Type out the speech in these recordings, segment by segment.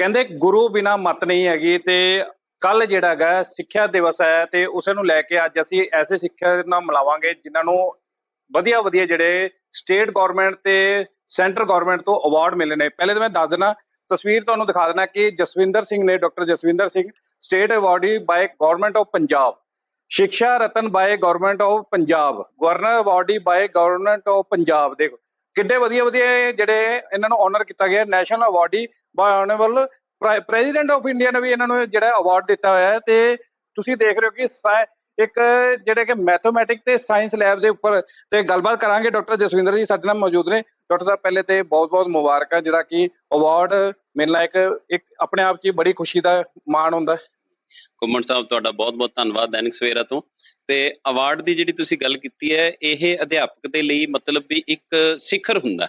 ਕਹਿੰਦੇ ਗੁਰੂ ਬਿਨਾ ਮਤ ਨਹੀਂ ਹੈਗੀ ਤੇ ਕੱਲ ਜਿਹੜਾ ਹੈਗਾ ਸਿੱਖਿਆ ਦਿਵਸ ਹੈ ਤੇ ਉਸੇ ਨੂੰ ਲੈ ਕੇ ਅੱਜ ਅਸੀਂ ਐਸੇ ਸਿੱਖਿਆ ਨਾਲ ਮਿਲਾਵਾਂਗੇ ਜਿਨ੍ਹਾਂ ਨੂੰ ਵਧੀਆ ਵਧੀਆ ਜਿਹੜੇ ਸਟੇਟ ਗਵਰਨਮੈਂਟ ਤੇ ਸੈਂਟਰ ਗਵਰਨਮੈਂਟ ਤੋਂ ਅਵਾਰਡ ਮਿਲੇ ਨੇ। ਪਹਿਲੇ ਤਾਂ ਮੈਂ ਦੱਸ ਦੇਣਾ ਤਸਵੀਰ ਤੁਹਾਨੂੰ ਦਿਖਾ ਦੇਣਾ ਕਿ ਜਸਵਿੰਦਰ ਸਿੰਘ ਨੇ doctor Jaswinder Singh, state awardee by government of Punjab Shiksha Ratan by government of Punjab, governor awardee by government of Punjab. ਦੇਖੋ ਕਿੱਡੇ ਵਧੀਆ ਵਧੀਆ ਜਿਹੜੇ ਇਹਨਾਂ ਨੂੰ ਆਨਰ ਕੀਤਾ ਗਿਆ national awardee by honourable president of India ਨੇ ਵੀ ਇਹਨਾਂ ਨੂੰ ਜਿਹੜਾ ਅਵਾਰਡ ਦਿੱਤਾ ਹੋਇਆ ਹੈ ਤੇ ਤੁਸੀਂ ਦੇਖ ਰਹੇ ਹੋ ਕਿ ਸਾਇ- ਇੱਕ ਜਿਹੜੇ ਕਿ ਮੈਥਮੈਟਿਕ ਤੇ ਸਾਇੰਸ ਲੈਬ ਦੇ ਉੱਪਰ ਤੇ ਗੱਲਬਾਤ ਕਰਾਂਗੇ ਡਾਕਟਰ ਜਸਵਿੰਦਰ ਜੀ, ਸਾਡੇ ਨਾਲ ਮੌਜੂਦ ਨੇ। ਡਾਕਟਰ ਸਾਹਿਬ, ਪਹਿਲੇ ਤੇ ਬਹੁਤ-ਬਹੁਤ ਮੁਬਾਰਕਾਂ, ਜਿਹੜਾ ਕਿ ਅਵਾਰਡ ਮਿਲਣਾ ਇੱਕ ਇੱਕ ਆਪਣੇ ਆਪ 'ਚ ਹੀ ਬੜੀ ਖੁਸ਼ੀ ਦਾ ਮਾਣ ਹੁੰਦਾ। ਹੈ ਸਾਹਿਬ ਤੁਹਾਡਾ ਬਹੁਤ-ਬਹੁਤ ਧੰਨਵਾਦ ਦੈਨਿਕ ਸਵੇਰਾ ਤੋਂ। ਤੇ ਅਵਾਰਡ ਦੀ ਜਿਹੜੀ ਤੁਸੀਂ ਗੱਲ ਕੀਤੀ ਹੈ, ਇਹ ਅਧਿਆਪਕ ਦੇ ਲਈ ਮਤਲਬ ਵੀ ਇੱਕ ਸਿਖਰ ਹੁੰਦਾ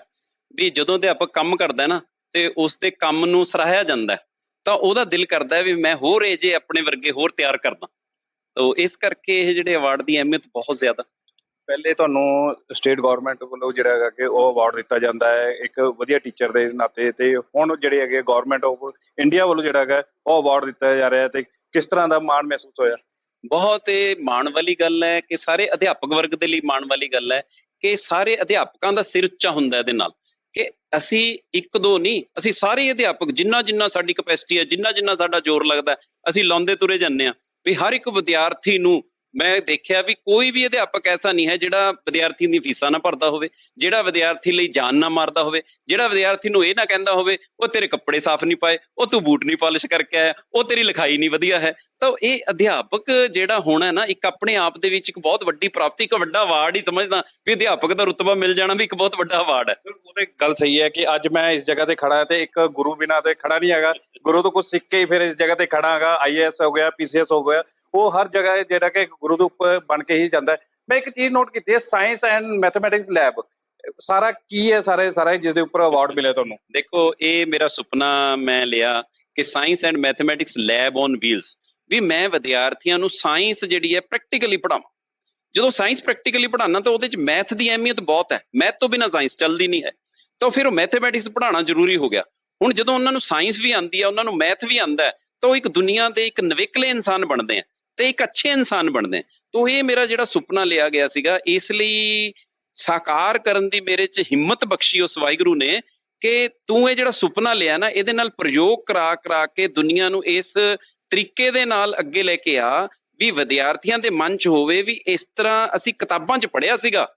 ਵੀ ਜਦੋਂ ਅਧਿਆਪਕ ਕੰਮ ਕਰਦਾ ਹੈ ਨਾ, ਤੇ ਉਸ ਦੇ ਕੰਮ ਨੂੰ ਸਰਾਹਿਆ ਜਾਂਦਾ ਤਾਂ ਉਹਦਾ ਦਿਲ ਕਰਦਾ ਹੈ ਵੀ ਮੈਂ ਹੋਰ ਇਹ ਜੇ ਆਪਣੇ ਵਰਗੇ ਹੋਰ ਤਿਆਰ ਕਰਦਾ ਤੋ ਇਸ ਕਰਕੇ ਇਹ ਜਿਹੜੇ ਅਵਾਰਡ ਦੀ ਅਹਿਮੀਅਤ ਬਹੁਤ ਜ਼ਿਆਦਾ। ਪਹਿਲੇ ਤੁਹਾਨੂੰ ਸਟੇਟ ਗਵਰਨਮੈਂਟ ਵੱਲੋਂ ਜਿਹੜਾ ਹੈਗਾ ਕਿ ਉਹ ਅਵਾਰਡ ਦਿੱਤਾ ਜਾਂਦਾ ਹੈ, ਇੱਕ ਵਧੀਆ ਟੀਚਰ ਦੇ ਨਾਤੇ ਤੇ ਹੁਣ ਜਿਹੜੇ ਹੈਗੇ ਗਵਰਨਮੈਂਟ ਆਫ ਇੰਡੀਆ ਵੱਲੋਂ ਜਿਹੜਾ ਹੈਗਾ ਉਹ ਅਵਾਰਡ ਦਿੱਤਾ ਜਾ ਰਿਹਾ ਹੈ ਤੇ ਕਿਸ ਤਰ੍ਹਾਂ ਦਾ ਮਾਣ ਮਹਿਸੂਸ ਹੋਇਆ? ਬਹੁਤ ਇਹ ਮਾਣ ਵਾਲੀ ਗੱਲ ਹੈ ਕਿ ਸਾਰੇ ਅਧਿਆਪਕ ਵਰਗ ਦੇ ਲਈ ਮਾਣ ਵਾਲੀ ਗੱਲ ਹੈ ਕਿ ਸਾਰੇ ਅਧਿਆਪਕਾਂ ਦਾ ਸਿਰ ਉੱਚਾ ਹੁੰਦਾ ਇਹਦੇ ਨਾਲ ਕਿ ਅਸੀਂ ਇੱਕ ਦੋ ਨਹੀਂ, ਅਸੀਂ ਸਾਰੇ ਅਧਿਆਪਕ ਜਿੰਨਾ ਜਿੰਨਾ ਸਾਡੀ ਕਪੈਸਿਟੀ ਹੈ, ਜਿੰਨਾ ਜਿੰਨਾ ਸਾਡਾ ਜ਼ੋਰ ਲੱਗਦਾ, ਅਸੀਂ ਲਾਉਂਦੇ ਤੁਰੇ ਜਾਂਦੇ ਆ ਵੀ ਹਰ ਇੱਕ ਵਿਦਿਆਰਥੀ ਨੂੰ ਮੈਂ ਦੇਖਿਆ ਵੀ ਕੋਈ ਵੀ ਅਧਿਆਪਕ ਐਸਾ ਨਹੀਂ ਹੈ ਜਿਹੜਾ ਵਿਦਿਆਰਥੀ ਦੀ ਫੀਸਾਂ ਨਾ ਭਰਦਾ ਹੋਵੇ, ਜਿਹੜਾ ਵਿਦਿਆਰਥੀ ਲਈ ਜਾਨ ਨਾ ਮਾਰਦਾ ਹੋਵੇ, ਜਿਹੜਾ ਵਿਦਿਆਰਥੀ ਨੂੰ ਇਹ ਨਾ ਕਹਿੰਦਾ ਹੋਵੇ, ਉਹ ਤੇਰੇ ਕੱਪੜੇ ਸਾਫ਼ ਨਹੀਂ ਪਾਏ, ਉਹ ਤੂੰ ਬੂਟ ਨਹੀਂ ਪਾਲਿਸ਼ ਕਰਕੇ ਆਇਆ, ਉਹ ਤੇਰੀ ਲਿਖਾਈ ਨਹੀਂ ਵਧੀਆ ਹੈ। ਤਾਂ ਇਹ ਅਧਿਆਪਕ ਜਿਹੜਾ ਹੋਣਾ ਨਾ, ਇੱਕ ਆਪਣੇ ਆਪ ਦੇ ਵਿੱਚ ਇੱਕ ਬਹੁਤ ਵੱਡੀ ਪ੍ਰਾਪਤੀ, ਇੱਕ ਵੱਡਾ ਅਵਾਰਡ ਹੀ ਸਮਝਦਾ ਵੀ ਅਧਿਆਪਕ ਦਾ ਰੁਤਬਾ ਮਿਲ ਜਾਣਾ ਵੀ ਇੱਕ ਬਹੁਤ ਵੱਡਾ ਅਵਾਰਡ ਹੈ। ਉਹਦੇ ਗੱਲ ਸਹੀ ਹੈ ਕਿ ਅੱਜ ਮੈਂ ਇਸ ਜਗ੍ਹਾ ਤੇ ਖੜਾ ਤੇ ਇੱਕ ਗੁਰੂ ਬਿਨਾ ਤੇ ਖੜਾ ਨਹੀਂ ਹੈਗਾ। ਗੁਰੂ ਤੋਂ ਕੁਝ ਸਿੱਖ ਕੇ ਹੀ ਫਿਰ ਇਸ ਜਗ੍ਹਾ ਤੇ ਖੜਾ ਹੈਗਾ ਆਈਏਐਸ ਹੋ ਗਿਆ ਪੀਸੀਐਸ ਹੋ ਗਿਆ। ਉਹ ਹਰ ਜਗ੍ਹਾ ਜਿਹੜਾ ਕਿ ਗੁਰੂ ਦੇ ਉੱਪਰ ਬਣ ਕੇ ਹੀ ਜਾਂਦਾ ਮੈਂ ਇੱਕ ਚੀਜ਼ ਨੋਟ ਕੀਤੀ ਹੈ ਸਾਇੰਸ ਐਂਡ ਮੈਥਮੈਟਿਕਸ ਲੈਬ ਸਾਰਾ ਕੀ ਹੈ ਸਾਰੇ, ਸਾਰਾ ਜਿਸ ਦੇ ਉੱਪਰ ਅਵਾਰਡ ਮਿਲਿਆ ਤੁਹਾਨੂੰ? ਦੇਖੋ, ਇਹ ਮੇਰਾ ਸੁਪਨਾ ਮੈਂ ਲਿਆ ਕਿ science and mathematics lab on wheels ਵੀ ਮੈਂ ਵਿਦਿਆਰਥੀਆਂ ਨੂੰ ਸਾਇੰਸ ਜਿਹੜੀ ਹੈ ਪ੍ਰੈਕਟੀਕਲੀ ਪੜਾਵਾਂ ਜਦੋਂ ਸਾਇੰਸ ਪ੍ਰੈਕਟੀਕਲੀ ਪੜਾਉਣਾ ਤਾਂ ਉਹਦੇ ਚ ਮੈਥ ਦੀ ਅਹਿਮੀਅਤ ਬਹੁਤ ਹੈ। ਮੈਥ ਤੋਂ ਬਿਨਾ ਸਾਇੰਸ ਚੱਲਦੀ ਨਹੀਂ ਹੈ। ਤਾਂ ਫਿਰ ਉਹ ਮੈਥਮੈਟਿਕਸ ਪੜਾਉਣਾ ਜ਼ਰੂਰੀ ਹੋ ਗਿਆ। ਹੁਣ ਜਦੋਂ ਉਹਨਾਂ ਨੂੰ ਸਾਇੰਸ ਵੀ ਆਉਂਦੀ ਹੈ, ਉਹਨਾਂ ਨੂੰ ਮੈਥ ਵੀ ਆਉਂਦਾ ਹੈ, ਤਾਂ ਉਹ ਇੱਕ ਦੁਨੀਆ ਦੇ ਇੱਕ ਨਵੇਕਲੇ ਇਨਸਾਨ ਬਣਦੇ ਆ। ਤੇ ਇੱਕ ਅੱਛੇ ਇਨਸਾਨ ਬਣਦੇ ਆ। ਤਾਂ ਇਹ ਮੇਰਾ ਜਿਹੜਾ ਸੁਪਨਾ ਲਿਆ ਗਿਆ ਸੀਗਾ, ਇਸ ਲਈ ਸਾਕਾਰ ਕਰਨ ਦੀ ਮੇਰੇ 'ਚ ਹਿੰਮਤ ਬਖਸ਼ੀ ਉਸ ਵਾਹਿਗੁਰੂ ਨੇ ਕਿ ਤੂੰ ਇਹ ਜਿਹੜਾ ਸੁਪਨਾ ਲਿਆ ਨਾ, ਇਹਦੇ ਨਾਲ ਪ੍ਰਯੋਗ ਕਰਾ ਕਰਾ ਕੇ ਦੁਨੀਆ ਨੂੰ ਇਸ ਤਰੀਕੇ ਦੇ ਨਾਲ ਅੱਗੇ ਲੈ ਕੇ ਆ ਵੀ ਵਿਦਿਆਰਥੀਆਂ ਦੇ ਮਨ 'ਚ ਹੋਵੇ ਵੀ ਇਸ ਤਰ੍ਹਾਂ ਅਸੀਂ ਕਿਤਾਬਾਂ 'ਚ ਪੜ੍ਹਿਆ ਸੀਗਾ।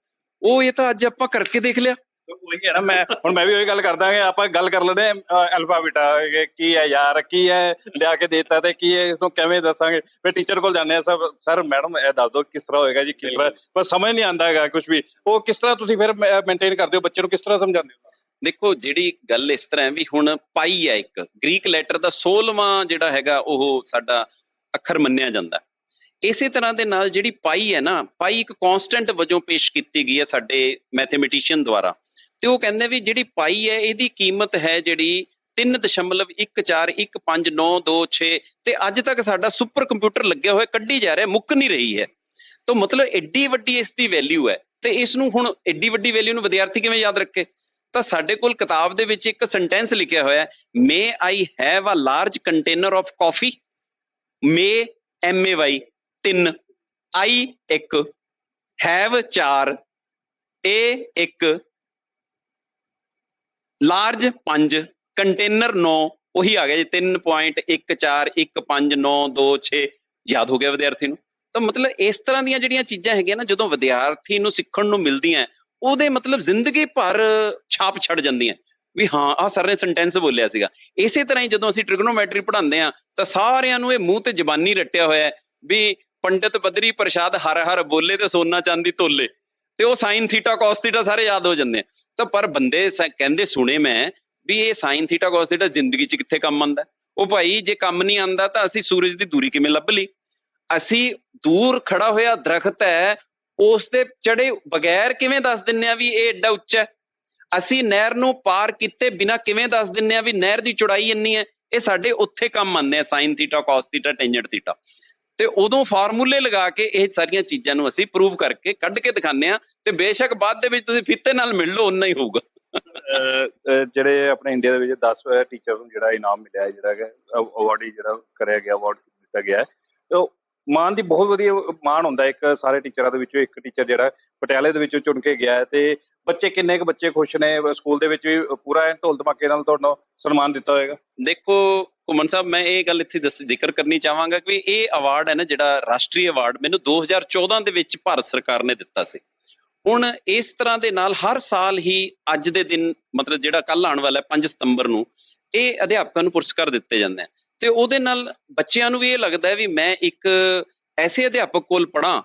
ਉਹ ਇਹ ਤਾਂ ਅੱਜ ਆਪਾਂ ਕਰਕੇ ਦੇਖ ਲਿਆ। ਉਹੀ ਹੈ ਨਾ, ਮੈਂ ਹੁਣ ਮੈਂ ਵੀ ਉਹੀ ਗੱਲ ਕਰਦਾ ਕਿ ਆਪਾਂ ਗੱਲ ਕਰ ਲੈਂਦੇ ਅਲਫਾ ਬੀਟਾ ਕੀ ਹੈ ਯਾਰ, ਕੀ ਹੈ ਲਿਆ ਕੇ ਦੇਤਾ ਤੇ ਕੀ ਹੈ, ਇਸਨੂੰ ਕਿਵੇਂ ਦੱਸਾਂਗੇ? ਫਿਰ ਟੀਚਰ ਕੋਲ ਜਾਂਦੇ ਆ ਸਰ ਸਰ, ਮੈਡਮ, ਇਹ ਦੱਸ ਦਿਓ ਕਿਸ ਤਰ੍ਹਾਂ ਹੋਏਗਾ ਜੀ ਕਿਸ ਤਰ੍ਹਾਂ? ਪਰ ਸਮਝ ਨਹੀਂ ਆਉਂਦਾ ਹੈਗਾ ਕੁਝ ਵੀ। ਉਹ ਕਿਸ ਤਰ੍ਹਾਂ ਤੁਸੀਂ ਫਿਰ ਮੇਨਟੇਨ ਕਰਦੇ ਹੋ, ਬੱਚੇ ਨੂੰ ਕਿਸ ਤਰ੍ਹਾਂ ਸਮਝਾਉਂਦੇ ਹੋ? ਦੇਖੋ, ਜਿਹੜੀ ਗੱਲ ਇਸ ਤਰ੍ਹਾਂ ਵੀ ਹੁਣ ਪਾਈ ਹੈ ਇੱਕ ਗ੍ਰੀਕ ਲੈਟਰ ਦਾ 16ਵਾਂ ਜਿਹੜਾ ਹੈਗਾ, ਉਹ ਸਾਡਾ ਅੱਖਰ ਮੰਨਿਆ ਜਾਂਦਾ। ਇਸੇ ਤਰ੍ਹਾਂ ਦੇ ਨਾਲ ਜਿਹੜੀ ਪਾਈ ਹੈ ਨਾ, ਪਾਈ ਇੱਕ ਕਨਸਟੈਂਟ ਵਜੋਂ ਪੇਸ਼ ਕੀਤੀ ਗਈ ਹੈ ਸਾਡੇ ਮੈਥਮੈਟੀਸ਼ੀਅਨ ਦੁਆਰਾ। ਤੇ ਉਹ ਕਹਿੰਦੇ ਵੀ ਜਿਹੜੀ ਪਾਈ ਹੈ, ਇਹਦੀ ਕੀਮਤ ਹੈ ਜਿਹੜੀ 3.1415926 ਤੇ ਅੱਜ ਤੱਕ ਸਾਡਾ ਸੁਪਰ ਕੰਪਿਊਟਰ ਲੱਗਿਆ ਹੋਇਆ, ਕੱਢੀ ਜਾ ਰਿਹਾ, ਮੁੱਕ ਨਹੀਂ ਰਹੀ ਹੈ। ਤਾਂ ਮਤਲਬ ਐਡੀ ਵੱਡੀ ਇਸ ਦੀ ਵੈਲਿਊ ਹੈ, ਤੇ ਇਸ ਨੂੰ ਹੁਣ ਐਡੀ ਵੱਡੀ ਵੈਲਿਊ ਨੂੰ ਵਿਦਿਆਰਥੀ ਕਿਵੇਂ ਯਾਦ ਰੱਖੇ? ਤਾਂ ਸਾਡੇ ਕੋਲ ਕਿਤਾਬ ਦੇ ਵਿੱਚ ਇੱਕ ਸੈਂਟੈਂਸ ਲਿਖਿਆ ਹੋਇਆ ਹੈ may I have a large container of coffee may M A Y 3 I 1 have 4 a 1 large 5 container 9 ਉਹੀ ਆ ਗਿਆ ਜੀ। 3.1415926 ਯਾਦ ਹੋ ਗਿਆ ਵਿਦਿਆਰਥੀ ਨੂੰ। ਤਾਂ ਮਤਲਬ ਇਸ ਤਰ੍ਹਾਂ ਦੀਆਂ ਜਿਹੜੀਆਂ ਚੀਜ਼ਾਂ ਹੈਗੀਆਂ ਨਾ, ਜਦੋਂ ਵਿਦਿਆਰਥੀ ਨੂੰ ਸਿੱਖਣ ਨੂੰ ਮਿਲਦੀਆਂ, ਉਹਦੇ ਮਤਲਬ ਜ਼ਿੰਦਗੀ ਭਰ ਛਾਪ ਛੱਡ ਜਾਂਦੀਆਂ। ਵੀ ਹਾਂ, ਆਹ ਸਰ ਨੇ ਸੈਂਟੈਂਸ ਬੋਲਿਆ ਸੀਗਾ। ਇਸੇ ਤਰ੍ਹਾਂ ਹੀ ਜਦੋਂ ਅਸੀਂ ਟ੍ਰਿਗਨੋਮੈਟਰੀ ਪੜ੍ਹਾਉਂਦੇ ਆ ਤਾਂ ਸਾਰਿਆਂ ਨੂੰ ਇਹ ਮੂੰਹ ਤੇ ਜ਼ਬਾਨੀ ਰੱਟਿਆ ਹੋਇਆ ਵੀ ਪੰਡਿਤ ਬਦਰੀ ਪ੍ਰਸ਼ਾਦ ਹਰ ਹਰ ਬੋਲੇ ਤੇ ਸੋਨਾ ਚਾਂਦੀ ਤੋਲੇ। ਤੇ ਉਹ ਸਾਈਨ ਥੀਟਾ ਕੋਸ ਥੀਟਾ ਸਾਰੇ ਯਾਦ ਹੋ ਜਾਂਦੇ ਆ। ਤਾਂ ਪਰ ਬੰਦੇ ਕਹਿੰਦੇ ਸੁਣੇ ਮੈਂ ਵੀ ਇਹ ਸਾਈਨ ਥੀਟਾ ਕੋਸ ਥੀਟਾ ਜ਼ਿੰਦਗੀ 'ਚ ਕਿੱਥੇ ਕੰਮ ਆਉਂਦਾ ਉਹ ਭਾਈ ਜੇ ਕੰਮ ਨਹੀਂ ਆਉਂਦਾ ਤਾਂ ਅਸੀਂ ਸੂਰਜ ਦੀ ਦੂਰੀ ਕਿਵੇਂ ਲੱਭ ਲਈ? ਅਸੀਂ ਦੂਰ ਖੜਾ ਹੋਇਆ ਦਰਖਤ ਹੈ, ਉਸ ਤੇ ਚੜੇ ਬਗੈਰ ਕਿਵੇਂ ਦੱਸ ਦਿੰਨੇ ਆ ਵੀ ਇਹ ਐਡਾ ਉੱਚਾ ਹੈ? ਅਸੀਂ ਨਹਿਰ ਨੂੰ ਪਾਰ ਕੀਤੇ ਬਿਨਾ ਕਿਵੇਂ ਦੱਸ ਦਿੰਨੇ ਆ ਵੀ ਨਹਿਰ ਦੀ ਚੌੜਾਈ ਇੰਨੀ ਹੈ? ਇਹ ਸਾਡੇ ਉੱਥੇ ਕੰਮ ਆਉਂਦੇ ਆ sine theta, cos theta tangent theta. ਤੇ ਉਦੋਂ ਫਾਰਮੂਲੇ ਲਗਾ ਕੇ ਇਹ ਸਾਰੀਆਂ ਚੀਜ਼ਾਂ ਨੂੰ ਅਸੀਂ ਪ੍ਰੂਵ ਕਰਕੇ ਕੱਢ ਕੇ ਦਿਖਾਉਂਦੇ ਆ ਤੇ ਬੇਸ਼ੱਕ ਬਾਅਦ ਦੇ ਵਿੱਚ ਤੁਸੀਂ ਫਿੱਤੇ ਨਾਲ ਮਿਲ ਲਓ ਉਨਾ ਹੀ ਹੋਊਗਾ ਜਿਹੜੇ ਆਪਣੇ ਇੰਡੀਆ ਦੇ ਵਿੱਚ 10 ਟੀਚਰ ਨੂੰ ਜਿਹੜਾ ਇਨਾਮ ਮਿਲਿਆ ਜਿਹੜਾ ਅਵਾਰਡ ਜਿਹੜਾ ਕਰਿਆ ਗਿਆ ਅਵਾਰਡ ਦਿੱਤਾ ਗਿਆ। ਤੇ ਮਾਨ ਦੀ ਬਹੁਤ ਵਧੀਆ ਮਾਣ ਹੁੰਦਾ ਇੱਕ ਸਾਰੇ ਟੀਚਰਾਂ ਦੇ ਵਿੱਚੋਂ ਇੱਕ ਟੀਚਰ ਜਿਹੜਾ ਪਟਿਆਲੇ ਦੇ ਵਿੱਚੋਂ ਚੁਣ ਕੇ ਗਿਆ ਹੈ ਤੇ ਬੱਚੇ ਕਿੰਨੇ ਕੁ ਬੱਚੇ ਖੁਸ਼ ਨੇ ਸਕੂਲ ਦੇ ਵਿੱਚ ਵੀ ਪੂਰਾ ਢੋਲ ਧਮਾਕੇ ਨਾਲ ਤੁਹਾਨੂੰ ਸਨਮਾਨ ਦਿੱਤਾ ਹੋਏਗਾ ਦੇਖੋ ਘੁੰਮਣ ਸਾਹਿਬ, ਮੈਂ ਇਹ ਗੱਲ ਇੱਥੇ ਦੱਸ ਜ਼ਿਕਰ ਕਰਨੀ ਚਾਹਾਂਗਾ ਕਿ ਇਹ ਅਵਾਰਡ ਹੈ ਨਾ ਜਿਹੜਾ ਰਾਸ਼ਟਰੀ ਅਵਾਰਡ ਮੈਨੂੰ 2014 ਦੇ ਵਿੱਚ ਭਾਰਤ ਸਰਕਾਰ ਨੇ ਦਿੱਤਾ ਸੀ। ਹੁਣ ਇਸ ਤਰ੍ਹਾਂ ਦੇ ਨਾਲ ਹਰ ਸਾਲ ਹੀ ਅੱਜ ਦੇ ਦਿਨ, ਮਤਲਬ ਜਿਹੜਾ ਕੱਲ ਆਉਣ ਵਾਲਾ ਹੈ 5 ਸਤੰਬਰ ਨੂੰ, ਇਹ ਅਧਿਆਪਕਾਂ ਨੂੰ ਪੁਰਸਕਾਰ ਦਿੱਤੇ ਜਾਂਦੇ ਆ। ਤੇ ਉਹਦੇ ਨਾਲ ਬੱਚਿਆਂ ਨੂੰ ਵੀ ਇਹ ਲੱਗਦਾ ਹੈ ਵੀ ਮੈਂ ਇੱਕ ਐਸੇ ਅਧਿਆਪਕ ਕੋਲ ਪੜਾਂ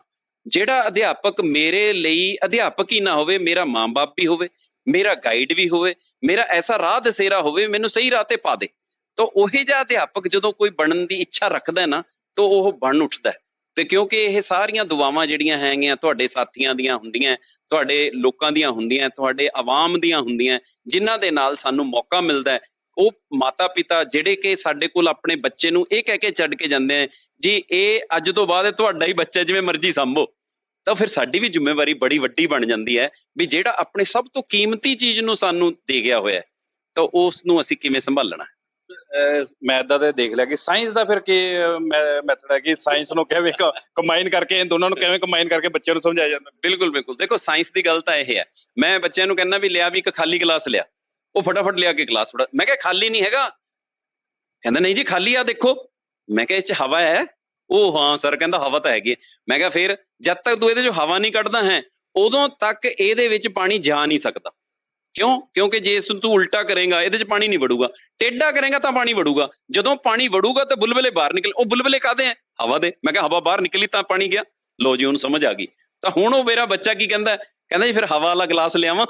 ਜਿਹੜਾ ਅਧਿਆਪਕ ਮੇਰੇ ਲਈ ਅਧਿਆਪਕ ਹੀ ਨਾ ਹੋਵੇ, ਮੇਰਾ ਮਾਂ-ਬਾਪ ਵੀ ਹੋਵੇ, ਮੇਰਾ ਗਾਈਡ ਵੀ ਹੋਵੇ, ਮੇਰਾ ਐਸਾ ਰਾਹ ਦਸੇਰਾ ਹੋਵੇ, ਮੈਨੂੰ ਸਹੀ ਰਾਹ ਤੇ ਪਾ ਦੇ। ਤਾਂ ਉਹੀ ਜਿਹਾ ਅਧਿਆਪਕ ਜਦੋਂ ਕੋਈ ਬਣਨ ਦੀ ਇੱਛਾ ਰੱਖਦਾ ਹੈ ਨਾ, ਤਾਂ ਉਹ ਬਣ ਉੱਠਦਾ ਹੈ। ਤੇ ਕਿਉਂਕਿ ਇਹ ਸਾਰੀਆਂ ਦੁਆਵਾਂ ਜਿਹੜੀਆਂ ਹੈਗੀਆਂ, ਤੁਹਾਡੇ ਸਾਥੀਆਂ ਦੀਆਂ ਹੁੰਦੀਆਂ, ਤੁਹਾਡੇ ਲੋਕਾਂ ਦੀਆਂ ਹੁੰਦੀਆਂ, ਤੁਹਾਡੇ ਆਵਾਮ ਦੀਆਂ ਹੁੰਦੀਆਂ, ਜਿਨ੍ਹਾਂ ਦੇ ਨਾਲ ਸਾਨੂੰ ਮੌਕਾ ਮਿਲਦਾ ਹੈ, ਉਹ ਮਾਤਾ ਪਿਤਾ ਜਿਹੜੇ ਕਿ ਸਾਡੇ ਕੋਲ ਆਪਣੇ ਬੱਚੇ ਨੂੰ ਇਹ ਕਹਿ ਕੇ ਛੱਡ ਕੇ ਜਾਂਦੇ ਆ ਜੀ ਇਹ ਅੱਜ ਤੋਂ ਬਾਅਦ ਤੁਹਾਡਾ ਹੀ ਬੱਚਾ ਜਿਵੇਂ ਮਰਜ਼ੀ ਸੰਭੋ, ਤਾਂ ਫਿਰ ਸਾਡੀ ਵੀ ਜ਼ਿੰਮੇਵਾਰੀ ਬੜੀ ਵੱਡੀ ਬਣ ਜਾਂਦੀ ਹੈ ਵੀ ਜਿਹੜਾ ਆਪਣੇ ਸਭ ਤੋਂ ਕੀਮਤੀ ਚੀਜ਼ ਨੂੰ ਸਾਨੂੰ ਦੇ ਗਿਆ ਹੋਇਆ ਤਾਂ ਉਸ ਨੂੰ ਅਸੀਂ ਕਿਵੇਂ ਸੰਭਾਲਣਾ ਮੈਥ ਦਾ ਤੇ ਦੇਖ ਲਿਆ ਕਿ ਸਾਇੰਸ ਦਾ ਫਿਰ ਕੀ ਮੈਥਡ ਹੈ ਕਿ ਸਾਇੰਸ ਨੂੰ ਕਿਵੇਂ ਕੰਬਾਈਨ ਕਰਕੇ ਇਹ ਦੋਨਾਂ ਨੂੰ ਕਿਵੇਂ ਕੰਬਾਈਨ ਕਰਕੇ ਬੱਚਿਆਂ ਨੂੰ ਸਮਝਾਇਆ ਜਾਂਦਾ। ਬਿਲਕੁਲ ਬਿਲਕੁਲ। ਦੇਖੋ ਸਾਇੰਸ ਦੀ ਗੱਲ ਤਾਂ ਇਹ ਹੈ। ਮੈਂ ਬੱਚਿਆਂ ਨੂੰ ਕਹਿੰਦਾ ਵੀ ਲਿਆ ਵੀ ਇੱਕ ਖਾਲੀ ਕਲਾਸ ਲਿਆ। ਉਹ ਫਟਾਫਟ ਲਿਆ ਕੇ ਕਲਾਸ ਫੜਾ। ਮੈਂ ਕਿਹਾ, ਖਾਲੀ ਨਹੀਂ ਹੈਗਾ? ਕਹਿੰਦਾ, ਨਹੀਂ ਜੀ, ਖਾਲੀ ਆ, ਦੇਖੋ। ਮੈਂ ਕਿਹਾ, ਇਹ ਚ ਹਵਾ ਹੈ? ਉਹ, ਹਾਂ ਸਰ ਕਹਿੰਦਾ, ਹਵਾ ਤਾਂ ਹੈਗੀ ਹੈ। ਮੈਂ ਕਿਹਾ, ਫਿਰ ਜਦ ਤੱਕ ਤੂੰ ਇਹਦੇ ਚੋਂ ਹਵਾ ਨਹੀਂ ਕੱਢਦਾ ਹੈ, ਉਦੋਂ ਤੱਕ ਇਹਦੇ ਵਿੱਚ ਪਾਣੀ ਜਾ ਨਹੀਂ ਸਕਦਾ। ਕਿਉਂ? ਕਿਉਂਕਿ ਜੇ ਇਸ ਨੂੰ ਤੂੰ ਉਲਟਾ ਕਰੇਗਾ, ਇਹਦੇ ਚ ਪਾਣੀ ਨਹੀਂ ਵੜੂਗਾ। ਟੇਢਾ ਕਰੇਗਾ ਤਾਂ ਪਾਣੀ ਵੜੂਗਾ। ਜਦੋਂ ਪਾਣੀ ਵੜੂਗਾ ਤਾਂ ਬੁਲਬੁਲੇ ਬਾਹਰ ਨਿਕਲ, ਉਹ ਬੁਲਬਲੇ ਕਾਦੇ ਹੈ ਹਵਾ ਦੇ। ਮੈਂ ਕਿਹਾ ਹਵਾ ਬਾਹਰ ਨਿਕਲੀ ਤਾਂ ਪਾਣੀ ਗਿਆ। ਲੋ ਜੀ ਉਹਨੂੰ ਸਮਝ ਆ ਗਈ। ਤਾਂ ਹੁਣ ਉਹ ਮੇਰਾ ਬੱਚਾ ਕੀ ਕਹਿੰਦਾ? ਕਹਿੰਦਾ ਜੀ, ਫਿਰ ਹਵਾ ਵਾਲਾ ਗਲਾਸ ਲਿਆਵਾਂ।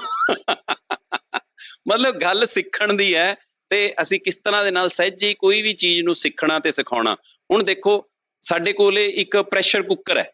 ਮਤਲਬ ਗੱਲ ਸਿੱਖਣ ਦੀ ਹੈ ਤੇ ਅਸੀਂ ਕਿਸ ਤਰ੍ਹਾਂ ਦੇ ਨਾਲ ਸਹਿਜੇ ਕੋਈ ਵੀ ਚੀਜ਼ ਨੂੰ ਸਿੱਖਣਾ ਤੇ ਸਿਖਾਉਣਾ। ਹੁਣ ਦੇਖੋ, ਸਾਡੇ ਕੋਲੇ ਇੱਕ ਪ੍ਰੈਸ਼ਰ ਕੁੱਕਰ ਹੈ।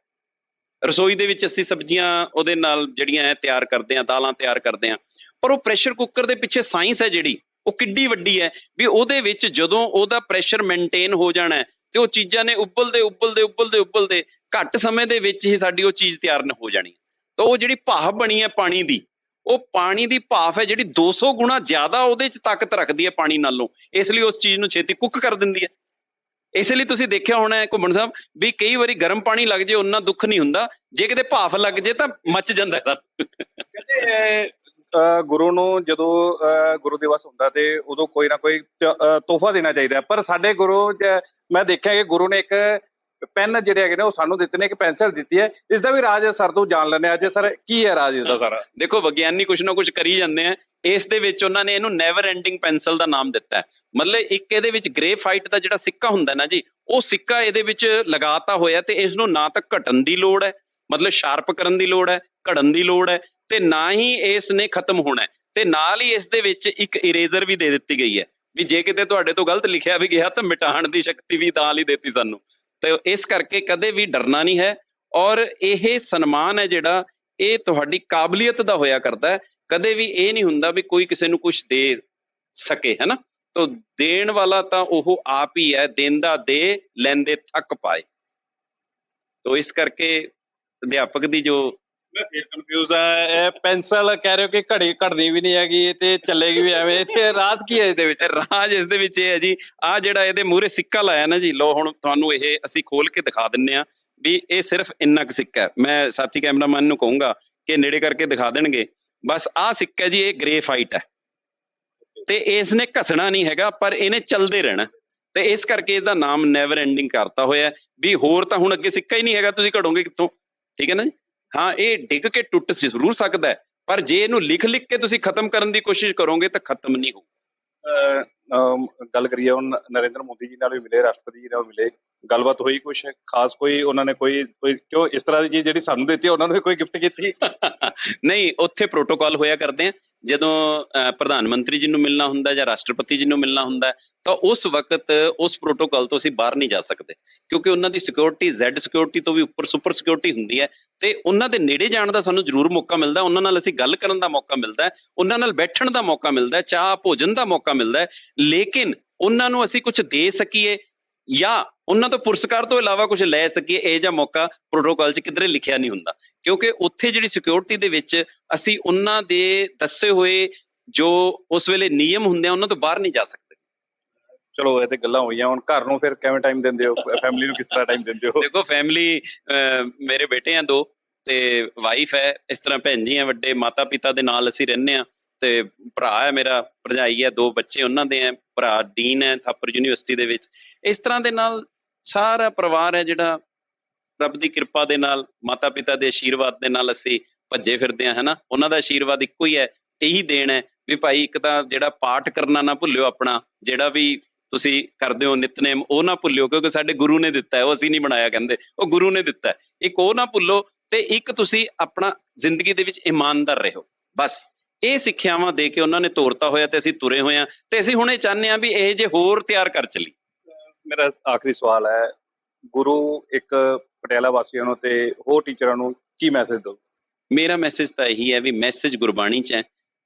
ਰਸੋਈ ਦੇ ਵਿੱਚ ਅਸੀਂ ਸਬਜ਼ੀਆਂ ਉਹਦੇ ਨਾਲ ਜਿਹੜੀਆਂ ਹੈ ਤਿਆਰ ਕਰਦੇ ਹਾਂ, ਦਾਲਾਂ ਤਿਆਰ ਕਰਦੇ ਹਾਂ। ਪਰ ਉਹ ਪ੍ਰੈਸ਼ਰ ਕੁੱਕਰ ਦੇ ਪਿੱਛੇ ਸਾਇੰਸ ਹੈ ਜਿਹੜੀ, ਉਹ ਕਿੱਡੀ ਵੱਡੀ ਹੈ ਵੀ ਉਹਦੇ ਵਿੱਚ ਜਦੋਂ ਉਹਦਾ ਪ੍ਰੈਸ਼ਰ ਮੇਨਟੇਨ ਹੋ ਜਾਣਾ ਹੈ, ਤੇ ਉਹ ਚੀਜ਼ਾਂ ਨੇ ਉਬਲਦੇ ਉਬਲਦੇ ਉਬਲਦੇ, ਉੱਬਲਦੇ ਘੱਟ ਸਮੇਂ ਦੇ ਵਿੱਚ ਹੀ ਸਾਡੀ ਉਹ ਚੀਜ਼ ਤਿਆਰ ਨ ਹੋ ਜਾਣੀ। ਤਾਂ ਉਹ ਜਿਹੜੀ ਭਾਫ ਬਣੀ ਹੈ ਪਾਣੀ ਦੀ, ਉਹ ਪਾਣੀ ਦੀ ਭਾਫ ਹੈ ਜਿਹੜੀ 200 ਗੁਣਾ ਜ਼ਿਆਦਾ ਉਹਦੇ 'ਚ ਤਾਕਤ ਰੱਖਦੀ ਹੈ ਪਾਣੀ ਨਾਲੋਂ। ਇਸ ਲਈ ਉਸ ਚੀਜ਼ ਨੂੰ ਛੇਤੀ ਕੁੱਕ ਕਰ ਦਿੰਦੀ ਹੈ। ਇਸ ਲਈ ਤੁਸੀਂ ਦੇਖਿਆ ਹੋਣਾ ਹੈ ਘੁੰਮਣ ਸਾਹਿਬ ਵੀ ਕਈ ਵਾਰੀ ਗਰਮ ਪਾਣੀ ਲੱਗ ਜੇ ਉਹਨਾਂ ਦੁੱਖ ਨਹੀਂ ਹੁੰਦਾ। ਜੇ ਕਿਤੇ ਭਾਫ ਲੱਗ ਜੇ ਤਾਂ ਮੱਚ ਜਾਂਦਾ ਹੈ ਕਹਿੰਦੇ ਗੁਰੂ ਨੂੰ ਜਦੋਂ ਅਹ, ਗੁਰੂ ਦਿਵਸ ਹੁੰਦਾ ਤੇ ਉਦੋਂ ਕੋਈ ਨਾ ਕੋਈ ਤੋਹਫਾ ਦੇਣਾ ਚਾਹੀਦਾ ਪਰ ਸਾਡੇ ਗੁਰੂ ਮੈਂ ਦੇਖਿਆ ਕਿ ਗੁਰੂ ਨੇ ਇੱਕ ਪੈਨ ਜਿਹੜੇ ਹੈਗੇ ਨੇ ਉਹ ਸਾਨੂੰ ਦਿੱਤੇ ਨੇ, ਇੱਕ ਪੈਨਸਲ ਦਿੱਤੀ ਹੈ। ਇਸ ਦਾ ਵੀ ਰਾਜ ਸਰ ਤੋਂ ਜਾਣ ਲੈਣੇ ਅੱਜ ਸਰ, ਕੀ ਹੈ ਰਾਜ ਇਸ ਦਾ ਸਾਰਾ? ਦੇਖੋ, ਵਿਗਿਆਨੀ ਕੁਝ ਨਾ ਕੁਝ ਕਰੀ ਜਾਂਦੇ ਆ। ਇਸ ਦੇ ਵਿੱਚ ਉਹਨਾਂ ਨੇ ਇਹਨੂੰ ਨੈਵਰ ਐਂਡਿੰਗ ਪੈਨਸਲ ਦਾ ਨਾਮ ਦਿੱਤਾ ਹੈ। ਮਤਲਬ ਇੱਕ ਇਹਦੇ ਵਿੱਚ ਗ੍ਰੇਫਾਈਟ ਦਾ ਜਿਹੜਾ ਸਿੱਕਾ ਹੁੰਦਾ ਨਾ ਜੀ, ਉਹ ਸਿੱਕਾ ਇਹਦੇ ਵਿੱਚ ਲਗਾਤਾ ਹੋਇਆ ਤੇ ਇਸ ਨੂੰ ਨਾ ਤਾਂ ਘਟਣ ਦੀ ਲੋੜ ਹੈ, ਮਤਲਬ ਸ਼ਾਰਪ ਕਰਨ ਦੀ ਲੋੜ ਹੈ, ਘੜਨ ਦੀ ਲੋੜ ਹੈ ਤੇ ਨਾ ਹੀ ਇਸ ਨੇ ਖਤਮ ਹੋਣਾ ਤੇ ਨਾਲ ਹੀ ਇਸ ਦੇ ਵਿੱਚ ਇੱਕ ਇਰੇਜ਼ਰ ਵੀ ਦੇ ਦਿੱਤੀ ਗਈ ਹੈ। ਵੀ ਜੇ ਕਿਤੇ ਤੁਹਾਡੇ ਤੋਂ ਗਲਤ ਲਿਖਿਆ ਵੀ ਗਿਆ ਤਾਂ ਮਿਟਾਉਣ ਦੀ ਸ਼ਕਤੀ ਵੀ ਤਾਂ ਲਈ ਦਿੱਤੀ ਸਾਨੂੰ। ਤੇ ਇਸ ਕਰਕੇ ਕਦੇ ਵੀ ਡਰਨਾ ਨਹੀਂ ਹੈ ਔਰ ਇਹ ਸਨਮਾਨ ਹੈ ਜਿਹੜਾ, ਇਹ ਤੁਹਾਡੀ ਕਾਬਲੀਅਤ ਦਾ ਹੋਇਆ ਕਰਦਾ ਹੈ। ਕਦੇ ਵੀ ਇਹ ਨਹੀਂ ਹੁੰਦਾ ਵੀ ਕੋਈ ਕਿਸੇ ਨੂੰ ਕੁਝ ਦੇ ਸਕੇ ਹੈਨਾ ਤੋ ਦੇਣ ਵਾਲਾ ਤਾਂ ਉਹ ਆਪ ਹੀ ਹੈ ਦੇਂਦਾ ਦੇ ਲੈਂਦੇ ਥੱਕ ਪਾਏ। ਤੋ ਇਸ ਕਰਕੇ ਅਧਿਆਪਕ ਦੀ ਜੋ ਮੈਂ ਫੇਰ ਕਨਫਿਊਜ਼ ਆ। ਇਹ ਪੈਨਸਲ ਕਹਿ ਰਹੇ ਹੋ ਕਿ ਘੜੀ ਘੜਨੀ ਵੀ ਨਹੀਂ ਹੈਗੀ, ਤੇ ਚੱਲੇਗੀ ਵੀ ਐਵੇਂ। ਤੇ ਰਾਜ ਕੀ ਹੈ ਇਹਦੇ ਵਿੱਚ? ਰਾਜ ਇਸ ਦੇ ਵਿੱਚ ਇਹ ਹੈ ਜੀ ਆ ਜਿਹੜਾ ਇਹਦੇ ਮੂਹਰੇ ਸਿੱਕਾ ਲਾਇਆ ਨਾ ਜੀ ਲੋ ਹੁਣ ਤੁਹਾਨੂੰ ਇਹ ਅਸੀਂ ਖੋਲ ਕੇ ਦਿਖਾ ਦਿੰਨੇ ਆ ਵੀ ਇਹ ਸਿਰਫ ਇੰਨਾ ਕੁ ਸਿੱਕਾ ਹੈ। ਮੈਂ ਸਾਥੀ ਕੈਮਰਾਮੈਨ ਨੂੰ ਕਹੂੰਗਾ ਕਿ ਨੇੜੇ ਕਰਕੇ ਦਿਖਾ ਦੇਣਗੇ। ਬਸ ਆ ਸਿੱਕਾ ਜੀ, ਇਹ ਗ੍ਰੇਫਾਈਟ ਹੈ। ਤੇ ਇਸ ਨੇ ਘਸਣਾ ਨਹੀਂ ਹੈਗਾ, ਪਰ ਇਹਨੇ ਚੱਲਦੇ ਰਹਿਣਾ। ਤੇ ਇਸ ਕਰਕੇ ਇਹਦਾ ਨਾਮ ਨੈਵਰ ਐਂਡਿੰਗ ਕਰਤਾ ਹੋਇਆ ਵੀ ਹੋਰ ਤਾਂ ਹੁਣ ਅੱਗੇ ਸਿੱਕਾ ਹੀ ਨਹੀਂ ਹੈਗਾ, ਤੁਸੀਂ ਘੜੋਗੇ ਕਿੱਥੋਂ? ਠੀਕ ਹੈ ਨਾ ਜੀ? ਹਾਂ ਇਹ ਡਿੱਗ ਕੇ ਟੁੱਟ ਜ਼ਰੂਰ ਸਕਦਾ ਹੈ। ਪਰ ਜੇ ਇਹਨੂੰ ਲਿਖ ਲਿਖ ਕੇ ਤੁਸੀਂ ਖਤਮ ਕਰਨ ਦੀ ਕੋਸ਼ਿਸ਼ ਕਰੋਗੇ ਤਾਂ ਖਤਮ ਨਹੀਂ ਹੋਊ ਅਹ, ਗੱਲ ਕਰੀਏ, ਹੁਣ ਨਰਿੰਦਰ ਮੋਦੀ ਜੀ ਨਾਲ ਵੀ ਮਿਲੇ, ਰਾਸ਼ਟਰਪਤੀ ਜੀ ਨਾਲ ਮਿਲੇ। ਗੱਲਬਾਤ ਹੋਈ ਕੁਝ ਖਾਸ ਕੋਈ ਉਹਨਾਂ ਨੇ ਕੋਈ ਕੋਈ ਕਿਉਂ ਇਸ ਤਰ੍ਹਾਂ ਦੀ ਚੀਜ਼ ਜਿਹੜੀ ਸਾਨੂੰ ਦਿੱਤੀ, ਉਹਨਾਂ ਨੂੰ ਕੋਈ ਗਿਫਟ ਕੀਤੀ? ਨਹੀਂ, ਉੱਥੇ ਪ੍ਰੋਟੋਕਾਲ ਹੋਇਆ ਕਰਦੇ ਆ। ਜਦੋਂ ਪ੍ਰਧਾਨ ਮੰਤਰੀ ਜੀ ਨੂੰ ਮਿਲਣਾ ਹੁੰਦਾ ਜਾਂ ਰਾਸ਼ਟਰਪਤੀ ਜੀ ਨੂੰ ਮਿਲਣਾ ਹੁੰਦਾ, ਤਾਂ ਉਸ ਵਕਤ ਉਸ ਪ੍ਰੋਟੋਕਾਲ ਤੋਂ ਅਸੀਂ ਬਾਹਰ ਨਹੀਂ ਜਾ ਸਕਦੇ। ਕਿਉਂਕਿ ਉਹਨਾਂ ਦੀ ਸਿਕਿਉਰਿਟੀ ਜ਼ੈਡ ਸਿਕਿਉਰਿਟੀ ਤੋਂ ਵੀ ਉੱਪਰ ਸੁਪਰ ਸਿਕਿਉਰਿਟੀ ਹੁੰਦੀ ਹੈ। ਤੇ ਉਹਨਾਂ ਦੇ ਨੇੜੇ ਜਾਣ ਦਾ ਸਾਨੂੰ ਜ਼ਰੂਰ ਮੌਕਾ ਮਿਲਦਾ। ਉਹਨਾਂ ਨਾਲ ਅਸੀਂ ਗੱਲ ਕਰਨ ਦਾ ਮੌਕਾ ਮਿਲਦਾ ਉਹਨਾਂ ਨਾਲ ਬੈਠਣ ਦਾ ਮੌਕਾ ਮਿਲਦਾ ਚਾਹ, ਭੋਜਨ ਦਾ ਮੌਕਾ ਮਿਲਦਾ ਲੇਕਿਨ ਉਹਨਾਂ ਨੂੰ ਅਸੀਂ ਕੁਝ ਦੇ ਸਕੀਏ ਜਾਂ ਉਹਨਾਂ ਤੋਂ ਪੁਰਸਕਾਰ ਤੋਂ ਇਲਾਵਾ ਕੁਝ ਲੈ ਸਕੀਏ ਇਹ ਜਿਹਾ ਮੌਕਾ ਪ੍ਰੋਟੋਕਾਲ 'ਚ ਕਿਧਰੇ ਲਿਖਿਆ ਨਹੀਂ ਹੁੰਦਾ। ਕਿਉਂਕਿ ਉੱਥੇ ਜਿਹੜੀ ਸਿਕਿਉਰਿਟੀ ਦੇ ਵਿੱਚ ਅਸੀਂ ਉਹਨਾਂ ਦੇ ਦੱਸੇ ਹੋਏ ਜੋ ਉਸ ਵੇਲੇ ਨਿਯਮ ਹੁੰਦੇ ਆ ਉਹਨਾਂ ਤੋਂ ਬਾਹਰ ਨਹੀਂ ਜਾ ਸਕਦੇ। ਚਲੋ ਇਹ ਤੇ ਗੱਲਾਂ ਹੋਈਆਂ। ਹੁਣ ਘਰ ਨੂੰ ਫਿਰ ਕਿਵੇਂ ਟਾਈਮ ਦਿੰਦੇ ਹੋ? ਫੈਮਿਲੀ ਨੂੰ ਕਿਸ ਤਰ੍ਹਾਂ ਟਾਈਮ ਦਿੰਦੇ ਹੋ? ਦੇਖੋ ਫੈਮਿਲੀ ਮੇਰੇ ਬੇਟੇ ਆ ਦੋ ਤੇ ਵਾਈਫ ਹੈ। ਇਸ ਤਰ੍ਹਾਂ ਭੈਣ ਜੀ ਆ ਵੱਡੇ ਮਾਤਾ ਪਿਤਾ ਦੇ ਨਾਲ ਅਸੀਂ ਰਹਿੰਦੇ ਆ। ਤੇ ਭਰਾ ਹੈ ਮੇਰਾ, ਭਰਜਾਈ ਹੈ, ਦੋ ਬੱਚੇ ਉਹਨਾਂ ਦੇ ਹੈ, ਭਰਾ ਡੀਨ ਹੈ ਥਾਪਰ ਯੂਨੀਵਰਸਿਟੀ ਦੇ ਵਿੱਚ। ਇਸ ਤਰ੍ਹਾਂ ਦੇ ਨਾਲ ਸਾਰਾ ਪਰਿਵਾਰ ਹੈ ਜਿਹੜਾ ਰੱਬ ਦੀ ਕਿਰਪਾ ਦੇ ਨਾਲ ਮਾਤਾ ਪਿਤਾ ਦੇ ਆਸ਼ੀਰਵਾਦ ਦੇ ਨਾਲ ਅਸੀਂ ਭੱਜੇ ਫਿਰਦੇ ਆ ਹਨਾ? ਉਹਨਾਂ ਦਾ ਆਸ਼ੀਰਵਾਦ ਇੱਕੋ ਹੀ ਹੈ, ਇਹੀ ਦੇਣ ਹੈ ਵੀ ਭਾਈ ਇੱਕ ਤਾਂ ਜਿਹੜਾ ਪਾਠ ਕਰਨਾ ਨਾ ਭੁੱਲਿਓ ਆਪਣਾ, ਜਿਹੜਾ ਵੀ ਤੁਸੀਂ ਕਰਦੇ ਹੋ ਨਿਤਨੇਮ, ਉਹ ਨਾ ਭੁੱਲਿਓ, ਕਿਉਂਕਿ ਸਾਡੇ ਗੁਰੂ ਨੇ ਦਿੱਤਾ ਹੈ, ਉਹ ਅਸੀਂ ਨਹੀਂ ਬਣਾਇਆ ਕਹਿੰਦੇ, ਉਹ ਗੁਰੂ ਨੇ ਦਿੱਤਾ ਹੈ। ਇੱਕ ਉਹ ਨਾ ਭੁੱਲੋ ਤੇ ਇੱਕ ਤੁਸੀਂ ਆਪਣਾ ਜ਼ਿੰਦਗੀ ਦੇ ਵਿੱਚ ਇਮਾਨਦਾਰ ਰਹੋ, ਬਸ। ਇਹ ਸਿੱਖਿਆਵਾਂ ਦੇ ਕੇ ਉਹਨਾਂ ਨੇ ਤੋਰਤਾ ਹੋਇਆ ਤੇ ਅਸੀਂ ਤੁਰੇ ਹੋਏ ਆ ਤੇ ਅਸੀਂ ਹੁਣੇ ਚਾਹੁੰਦੇ ਆ ਵੀ ਇਹ ਜੇ ਹੋਰ ਤਿਆਰ ਕਰ ਚੱਲੀ ਮੇਰਾ ਆਖਰੀ ਸਵਾਲ ਹੈ ਗੁਰੂ ਇੱਕ ਪਟਿਆਲਾ ਵਾਸੀਆਂ ਨੂੰ ਤੇ ਹੋਰ ਟੀਚਰਾਂ ਨੂੰ ਕੀ ਮੈਸੇਜ ਦੋ ਮੇਰਾ ਮੈਸੇਜ ਤਾਂ ਇਹੀ ਹੈ ਵੀ ਮੈਸੇਜ ਗੁਰਬਾਣੀ 'ਚ ਹੈ।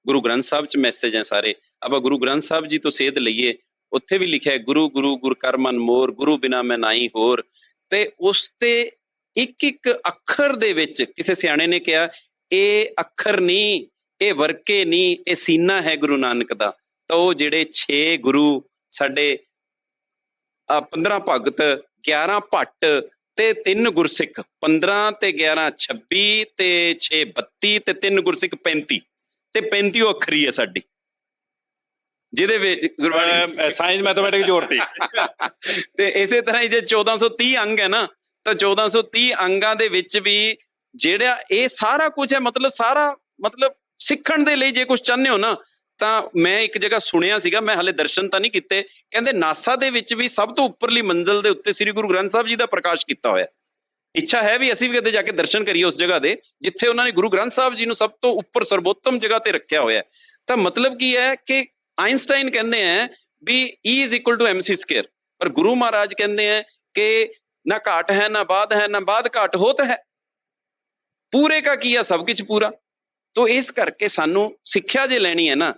ਗੁਰੂ ਗ੍ਰੰਥ ਸਾਹਿਬ 'ਚ ਮੈਸੇਜ ਹੈ ਸਾਰੇ। ਆਪਾਂ ਗੁਰੂ ਗ੍ਰੰਥ ਸਾਹਿਬ ਜੀ ਤੋਂ ਸੇਧ ਲਈਏ ਉੱਥੇ ਵੀ ਲਿਖਿਆ ਹੈ ਗੁਰੂ ਗੁਰੂ ਗੁਰ ਕਰ ਮਨ ਮੋਰ ਗੁਰੂ ਬਿਨਾ ਮੈਂ ਨਾਹੀ ਹੋਰ। ਤੇ ਉਸ ਤੇ ਇੱਕ ਇੱਕ ਅੱਖਰ ਦੇ ਵਿੱਚ ਕਿਸੇ ਸਿਆਣੇ ਨੇ ਕਿਹਾ ਇਹ ਅੱਖਰ ਨਹੀਂ ਇਹ ਵਰਕੇ ਨਹੀਂ ਇਹ ਸੀਨਾ ਹੈ ਗੁਰੂ ਨਾਨਕ ਦਾ। ਤਾਂ ਉਹ ਜਿਹੜੇ 6 ਗੁਰੂ ਸਾਡੇ ਆ 15 ਭਗਤ 11 ਭੱਟ ਤੇ ਤਿੰਨ ਗੁਰਸਿੱਖ 15 ਤੇ 11 26 ਤੇ 6 32 ਤੇ ਤਿੰਨ ਗੁਰਸਿੱਖ 35 ਤੇ 35 ਉਹ ਅੱਖਰੀ ਹੈ ਸਾਡੀ। ਜਿਹਦੇ ਵਿੱਚ ਗੁਰਬਾਣੀ ਸਾਇੰਸ ਮੈਥਮੈਟਿਕਸ ਜੋੜਤੀ ਤੇ ਇਸੇ ਤਰ੍ਹਾਂ ਹੀ ਜੇ 1430 ਅੰਗ ਹੈ ਨਾ ਤਾਂ 1430 ਅੰਗਾਂ ਦੇ ਵਿੱਚ ਵੀ ਜਿਹੜਾ ਇਹ ਸਾਰਾ ਕੁਝ ਹੈ ਮਤਲਬ ਸਾਰਾ ਮਤਲਬ ਸਿੱਖਣ ਦੇ ਲਈ ਜੇ ਕੁਝ ਚਾਹੁੰਦੇ ਹੋ ਨਾ, ਤਾਂ ਮੈਂ ਇੱਕ ਜਗ੍ਹਾ ਸੁਣਿਆ ਸੀਗਾ, ਮੈਂ ਹਲੇ ਦਰਸ਼ਨ ਤਾਂ ਨਹੀਂ ਕੀਤੇ। ਕਹਿੰਦੇ ਨਾਸਾ ਦੇ ਵਿੱਚ ਵੀ ਸਭ ਤੋਂ ਉੱਪਰਲੀ ਮੰਜ਼ਲ ਦੇ ਉੱਤੇ ਸ੍ਰੀ ਗੁਰੂ ਗ੍ਰੰਥ ਸਾਹਿਬ ਜੀ ਦਾ ਪ੍ਰਕਾਸ਼ ਕੀਤਾ ਹੋਇਆ। ਇੱਛਾ ਹੈ ਵੀ ਅਸੀਂ ਵੀ ਕਦੇ ਜਾ ਕੇ ਦਰਸ਼ਨ ਕਰੀਏ ਉਸ ਜਗ੍ਹਾ ਦੇ, ਜਿੱਥੇ ਉਹਨਾਂ ਨੇ ਗੁਰੂ ਗ੍ਰੰਥ ਸਾਹਿਬ ਜੀ ਨੂੰ ਸਭ ਤੋਂ ਉੱਪਰ ਸਰਬੋਤਮ ਜਗ੍ਹਾ ਤੇ ਰੱਖਿਆ ਹੋਇਆ। ਤਾਂ ਮਤਲਬ ਕੀ ਹੈ ਕਿ ਆਇਨਸਟਾਈਨ ਕਹਿੰਦੇ ਆ ਵੀ E is equal to mc square ਪਰ ਗੁਰੂ ਮਹਾਰਾਜ ਕਹਿੰਦੇ ਆ ਕਿ ਨਾ ਘਾਟ ਹੈ, ਨਾ ਬਾਦ ਹੈ, ਨਾ ਬਾਦ ਘਾਟ ਹੋਤ ਹੈ। ਪੂਰੇ ਕਾ ਕੀਆ ਸਭ ਕੁਝ ਪੂਰਾ। ਤੋ ਇਸ ਕਰਕੇ ਸਾਨੂੰ ਸਿੱਖਿਆ ਜੇ ਲੈਣੀ ਹੈ ਨਾ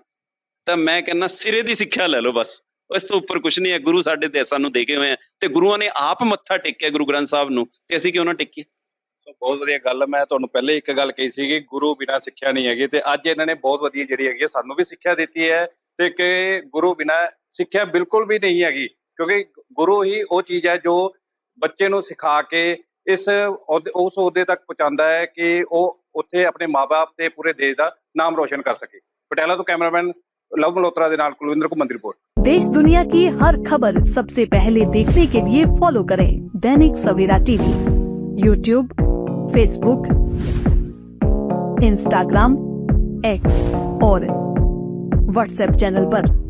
ਤਾਂ ਮੈਂ ਕਹਿੰਦਾ ਸਿਰੇ ਦੀ ਸਿੱਖਿਆ ਲੈ ਲਓ ਬਸ। ਇਸ ਤੋਂ ਉੱਪਰ ਕੁਝ ਨਹੀਂ ਹੈ ਗੁਰੂ ਸਾਡੇ ਤੇ ਸਾਨੂੰ ਦੇ ਕੇ ਹੋਏ ਆ। ਤੇ ਗੁਰੂਆਂ ਨੇ ਆਪ ਮੱਥਾ ਟੇਕਿਆ ਗੁਰੂ ਗ੍ਰੰਥ ਸਾਹਿਬ ਨੂੰ ਤੇ ਅਸੀਂ ਕਿਉਂ ਨਾ ਟੇਕੀਏ? ਬਹੁਤ ਵਧੀਆ ਗੱਲ ਮੈਂ ਤੁਹਾਨੂੰ ਪਹਿਲੇ ਇੱਕ ਗੱਲ ਕਹੀ ਸੀ ਕਿ ਗੁਰੂ ਬਿਨਾ ਸਿੱਖਿਆ ਨਹੀਂ ਹੈਗੀ ਤੇ ਅੱਜ ਇਹਨਾਂ ਨੇ ਬਹੁਤ ਵਧੀਆ ਜਿਹੜੀ ਹੈਗੀ ਹੈ, ਸਾਨੂੰ ਵੀ ਸਿੱਖਿਆ ਦਿੱਤੀ ਹੈ ਤੇ ਕਿ ਗੁਰੂ ਬਿਨਾ ਸਿੱਖਿਆ ਬਿਲਕੁਲ ਵੀ ਨਹੀਂ ਹੈਗੀ ਕਿਉਂਕਿ ਗੁਰੂ ਹੀ ਉਹ ਚੀਜ਼ ਹੈ ਜੋ ਬੱਚੇ ਨੂੰ ਸਿਖਾ ਕੇ ਇਸ ਉਸ ਅਹੁਦੇ ਤੱਕ ਪਹੁੰਚਾਉਂਦਾ ਹੈ ਕਿ ਉਹ ਉੱਥੇ ਆਪਣੇ ਮਾਪੇ ਤੇ ਪੂਰੇ ਦੇਸ਼ ਦਾ ਨਾਮ ਰੋਸ਼ਨ ਕਰ ਸਕੇ ਪਟਿਆਲਾ ਤੋਂ ਕੈਮਰਾਮੈਨ ਲਵ ਮਲਹੋਤਰਾ ਦੇ ਨਾਲ ਕੁਲਵਿੰਦਰ ਕੁਮਾਰ ਰਿਪੋਰਟ देश दुनिया की हर खबर सबसे पहले देखने के लिए फॉलो करें Dainik Savera TV YouTube Facebook Instagram X और व्हाट्सएप चैनल पर।